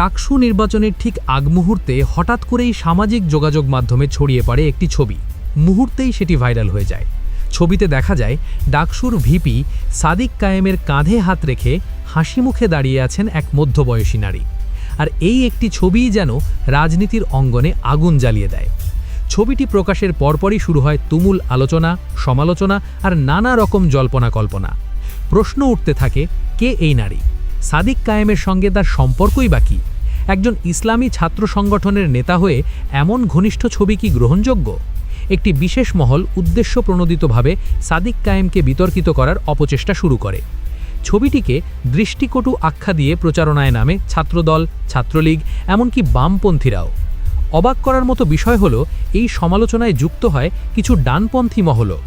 টাকসু নির্বাচনের ঠিক আগ মুহূর্তে হঠাৎ করেই সামাজিক যোগাযোগ মাধ্যমে ছড়িয়ে পড়ে একটি ছবি। মুহূর্তেই সেটি ভাইরাল হয়ে যায়। ছবিতে দেখা যায়, ডাকসুর ভিপি সাদিক কায়েমের কাঁধে হাত রেখে হাসি মুখে দাঁড়িয়ে আছেন এক মধ্যবয়সী নারী। আর এই একটি ছবিই যেন রাজনীতির অঙ্গনে আগুন জ্বালিয়ে দেয়। ছবিটি প্রকাশের পরপরই শুরু হয় তুমুল আলোচনা, সমালোচনা আর নানা রকম জল্পনা কল্পনা। প্রশ্ন উঠতে থাকে, কে এই নারী? সাদিক কায়েমের সঙ্গে তার সম্পর্কই বা বাকি একজন ইসলামী ছাত্র সংগঠনের নেতা হয়ে এমন ঘনিষ্ঠ ছবি কি গ্রহণযোগ্য? একটি বিশেষ মহল উদ্দেশ্য প্রণোদিতভাবে সাদিক কায়েমকে বিতর্কিত করার অপচেষ্টা শুরু করে। ছবিটিকে দৃষ্টিকটু আখ্যা দিয়ে প্রচারণায় নামে ছাত্রদল, ছাত্রলীগ, এমনকি বামপন্থীরাও। অবাক করার মতো বিষয় হল, এই সমালোচনায় যুক্ত হয় কিছু ডানপন্থী মহলও।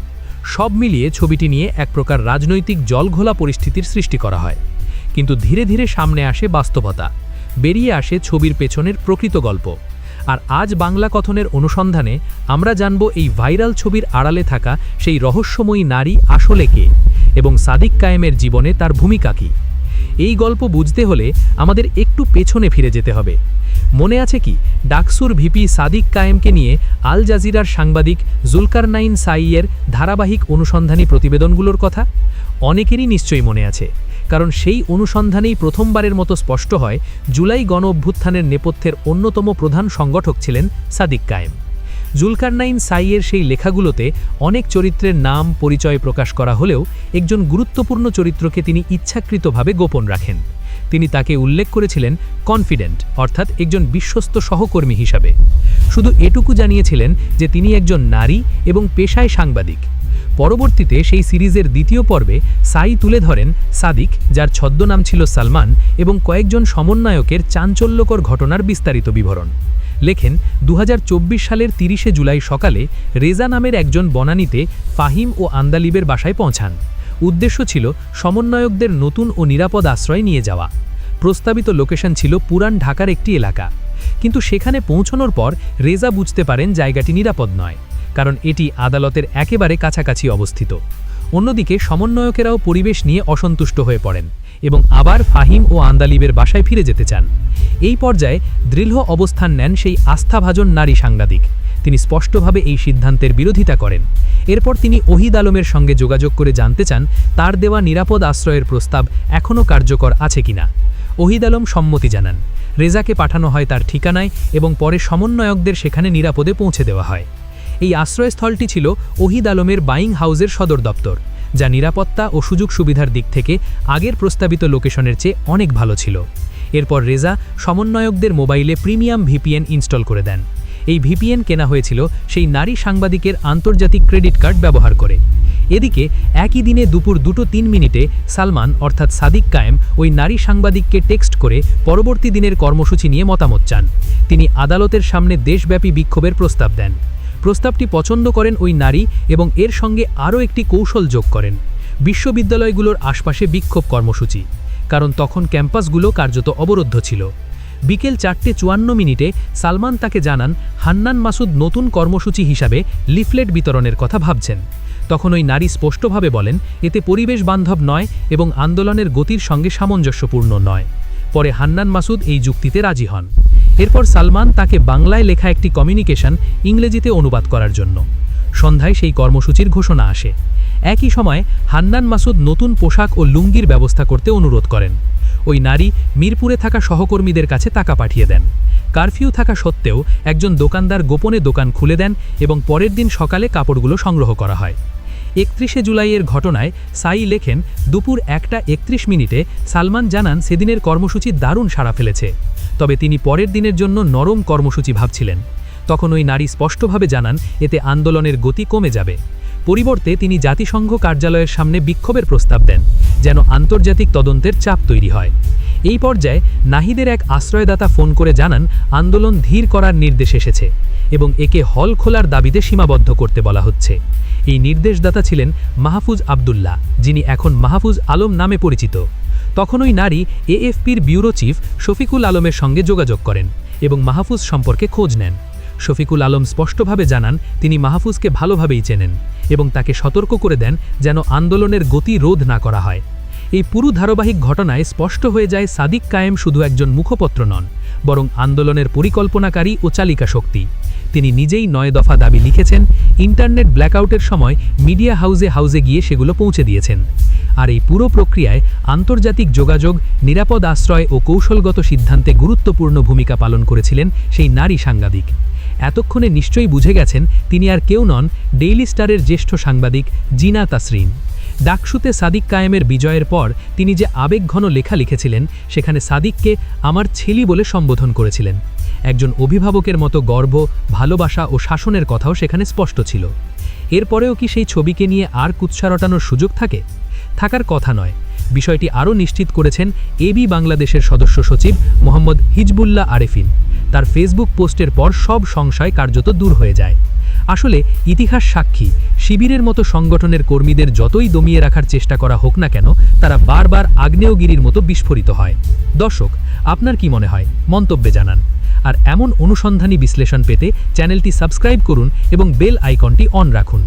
সব মিলিয়ে ছবিটি নিয়ে এক প্রকার রাজনৈতিক জলঘোলা পরিস্থিতির সৃষ্টি করা হয়। কিন্তু ধীরে ধীরে সামনে আসে বাস্তবতা। বেরিয়ে আসে ছবির পেছনের প্রকৃত গল্প। আর আজ বাংলা কথনের অনুসন্ধানে আমরা জানব এই ভাইরাল ছবির আড়ালে থাকা সেই রহস্যময়ী নারী আসলে কে এবং সাদিক কায়েমের জীবনে তার ভূমিকা কী। এই গল্প বুঝতে হলে আমাদের একটু পেছনে ফিরে যেতে হবে। মনে আছে কি, ডাকসুর ভিপি সাদিক কায়েমকে নিয়ে আল জাজিরার সাংবাদিক জুলকারনাইন সাইয়ের ধারাবাহিক অনুসন্ধানী প্রতিবেদনগুলোর কথা? অনেকেরই নিশ্চয়ই মনে আছে। কারণ সেই অনুসন্ধানেই প্রথমবারের মতো স্পষ্ট হয়, জুলাই গণ অভ্যুত্থানের নেপথ্যের অন্যতম প্রধান সংগঠক ছিলেন সাদিক কায়েম। জুলকারনাইন সাইয়ের সেই লেখাগুলোতে অনেক চরিত্রের নাম পরিচয় প্রকাশ করা হলেও একজন গুরুত্বপূর্ণ চরিত্রকে তিনি ইচ্ছাকৃতভাবে গোপন রাখেন। তিনি তাকে উল্লেখ করেছিলেন কনফিডেন্ট, অর্থাৎ একজন বিশ্বস্ত সহকর্মী হিসাবে। শুধু এটুকু জানিয়েছিলেন যে তিনি একজন নারী এবং পেশায় সাংবাদিক। পরবর্তীতে সেই সিরিজের দ্বিতীয় পর্বে সাই তুলে ধরেন সাদিক, যার ছদ্মনাম ছিল সালমান এবং কয়েকজন সমন্বয়কের চাঞ্চল্যকর ঘটনার বিস্তারিত বিবরণ। লেখেন দু হাজার চব্বিশ সালের তিরিশে জুলাই সকালে রেজা নামের একজন বনানীতে ফাহিম ও আন্দালিবের বাসায় পৌঁছান। উদ্দেশ্য ছিল সমন্বয়কদের নতুন ও নিরাপদ আশ্রয় নিয়ে যাওয়া। প্রস্তাবিত লোকেশন ছিল পুরান ঢাকার একটি এলাকা। কিন্তু সেখানে পৌঁছানোর পর রেজা বুঝতে পারেন জায়গাটি নিরাপদ নয়। কারণ এটি আদালতের একেবারে কাছাকাছি অবস্থিত। অন্যদিকে সমন্বয়কেরাও পরিবেশ নিয়ে অসন্তুষ্ট হয়ে পড়েন এবং আবার ফাহিম ও আন্দালিবের বাসায় ফিরে যেতে চান। এই পর্যায়ে দৃঢ় অবস্থান নেন সেই আস্থাভাজন নারী সাংবাদিক। তিনি স্পষ্টভাবে এই সিদ্ধান্তের বিরোধিতা করেন। এরপর তিনি ওহিদ আলমের সঙ্গে যোগাযোগ করে জানতে চান, তার দেওয়া নিরাপদ আশ্রয়ের প্রস্তাব এখনও কার্যকর আছে কিনা ওহিদ আলম সম্মতি জানান, রেজাকে পাঠানো হয় তার ঠিকানায় এবং পরে সমন্বয়কদের সেখানে নিরাপদে পৌঁছে দেওয়া হয়। এই আশ্রয়স্থলটি ছিল ওহিদ আলমের বাইং হাউসের সদর দপ্তর, যা নিরাপত্তা ও সুযোগ সুবিধার দিক থেকে আগের প্রস্তাবিত লোকেশনের চেয়ে অনেক ভালো ছিল। এরপর রেজা সমন্বয়কদের মোবাইলে প্রিমিয়াম ভিপিএন ইনস্টল করে দেন। এই ভিপিএন কেনা হয়েছিল সেই নারী সাংবাদিকের আন্তর্জাতিক ক্রেডিট কার্ড ব্যবহার করে। এদিকে একই দিনে দুপুর দুটো তিন মিনিটে সালমান অর্থাৎ সাদিক কায়েম ওই নারী সাংবাদিককে টেক্সট করে পরবর্তী দিনের কর্মসূচি নিয়ে মতামত চান। তিনি আদালতের সামনে দেশব্যাপী বিক্ষোভের প্রস্তাব দেন। প্রস্তাবটি পছন্দ করেন ওই নারী এবং এর সঙ্গে আরও একটি কৌশল যোগ করেন। বিশ্ববিদ্যালয়গুলোর আশপাশে বিক্ষোভ কর্মসূচি, কারণ তখন ক্যাম্পাসগুলো কার্যত অবরুদ্ধ ছিল। বিকেল চারটে চুয়ান্ন মিনিটে সালমান তাকে জানান, হান্নান মাসুদ নতুন কর্মসূচি হিসাবে লিফলেট বিতরণের কথা ভাবছেন। তখন ওই নারী স্পষ্টভাবে বলেন, এতে পরিবেশ বান্ধব নয় এবং আন্দোলনের গতির সঙ্গে সামঞ্জস্যপূর্ণ নয়। পরে হান্নান মাসুদ এই যুক্তিতে রাজি হন। এরপর সালমান তাকে বাংলায় লেখা একটি কমিউনিকেশন ইংরেজিতে অনুবাদ করার জন্য। সন্ধ্যায় সেই কর্মসূচির ঘোষণা আসে। একই সময় হান্নান মাসুদ নতুন পোশাক ও লুঙ্গির ব্যবস্থা করতে অনুরোধ করেন। ওই নারী মিরপুরে থাকা সহকর্মীদের কাছে টাকা পাঠিয়ে দেন। কারফিউ থাকা সত্ত্বেও একজন দোকানদার গোপনে দোকান খুলে দেন এবং পরের দিন সকালে কাপড়গুলো সংগ্রহ করা হয়। একত্রিশে জুলাইয়ের ঘটনায় সাই লেখেন, দুপুর একটা একত্রিশ মিনিটে সালমান জানান সেদিনের কর্মসূচি দারুণ সাড়া ফেলেছে। তবে তিনি পরের দিনের জন্য নরম কর্মসূচি ভাবছিলেন। তখন ওই নারী স্পষ্টভাবে জানান, এতে আন্দোলনের গতি কমে যাবে। পরিবর্তে তিনি জাতিসংঘ কার্যালয়ের সামনে বিক্ষোভের প্রস্তাব দেন, যেন আন্তর্জাতিক তদন্তের চাপ তৈরি হয়। এই পর্যায়ে নাহিদের এক আশ্রয়দাতা ফোন করে জানান, আন্দোলন ধীর করার নির্দেশ এসেছে এবং একে হল খোলার দাবিতে সীমাবদ্ধ করতে বলা হচ্ছে। এই নির্দেশদাতা ছিলেন মাহফুজ আবদুল্লাহ, যিনি এখন মাহফুজ আলম নামে পরিচিত। তখন ওই নারী এএফপির ব্যুরো চিফ শফিকুল আলমের সঙ্গে যোগাযোগ করেন এবং মাহফুজ সম্পর্কে খোঁজ নেন। শফিকুল আলম স্পষ্টভাবে জানান, তিনি মাহফুজকে ভালোভাবেই চেনেন এবং তাকে সতর্ক করে দেন যেন আন্দোলনের গতি রোধ না করা হয়। এই পুরু ধারাবাহিক ঘটনায় স্পষ্ট হয়ে যায় সাদিক কায়েম শুধু একজন মুখপত্র নন, বরং আন্দোলনের পরিকল্পনাকারী ও চালিকা শক্তি তিনি নিজেই নয় দফা দাবি লিখেছেন, ইন্টারনেট ব্ল্যাকআউটের সময় মিডিয়া হাউজে হাউজে গিয়ে সেগুলো পৌঁছে দিয়েছেন। আর এই পুরো প্রক্রিয়ায় আন্তর্জাতিক যোগাযোগ, নিরাপদ আশ্রয় ও কৌশলগত সিদ্ধান্তে গুরুত্বপূর্ণ ভূমিকা পালন করেছিলেন সেই নারী সাংবাদিক। এতক্ষণে নিশ্চয়ই বুঝে গেছেন তিনি আর কেউ নন ডেইলি স্টারের জ্যেষ্ঠ সাংবাদিক জিনা তাসরিন। ডাকসুতে সাদিক কায়েমের বিজয়ের পর তিনি যে আবেগঘন লেখা লিখেছিলেন, সেখানে সাদিককে আমার ছেলি বলে সম্বোধন করেছিলেন। একজন অভিভাবকের মতো গর্ব, ভালোবাসা ও শাসনের কথাও সেখানে স্পষ্ট ছিল। এরপরেও কি সেই ছবিকে নিয়ে আর কুৎসা রটানোর সুযোগ থাকে? থাকার কথা নয়। বিষয়টি আরও নিশ্চিত করেছেন এবি বাংলাদেশের সদস্য সচিব মোহাম্মদ হিজবুল্লাহ আরেফিন। তার ফেসবুক পোস্টের পর সব সংশয় কার্যত দূর হয়ে যায়। আসলে ইতিহাস সাক্ষী, শিবিরের মতো সংগঠনের কর্মীদের যতই দমিয়ে রাখার চেষ্টা করা হোক না কেন, তারা বারবার আগ্নেয়গিরির মতো বিস্ফোরিত হয়। দর্শক, আপনার কি মনে হয়? মন্তব্যে জানান। আর এমন অনুসন্ধানী বিশ্লেষণ পেতে চ্যানেলটি সাবস্ক্রাইব করুন এবং বেল আইকনটি অন রাখুন।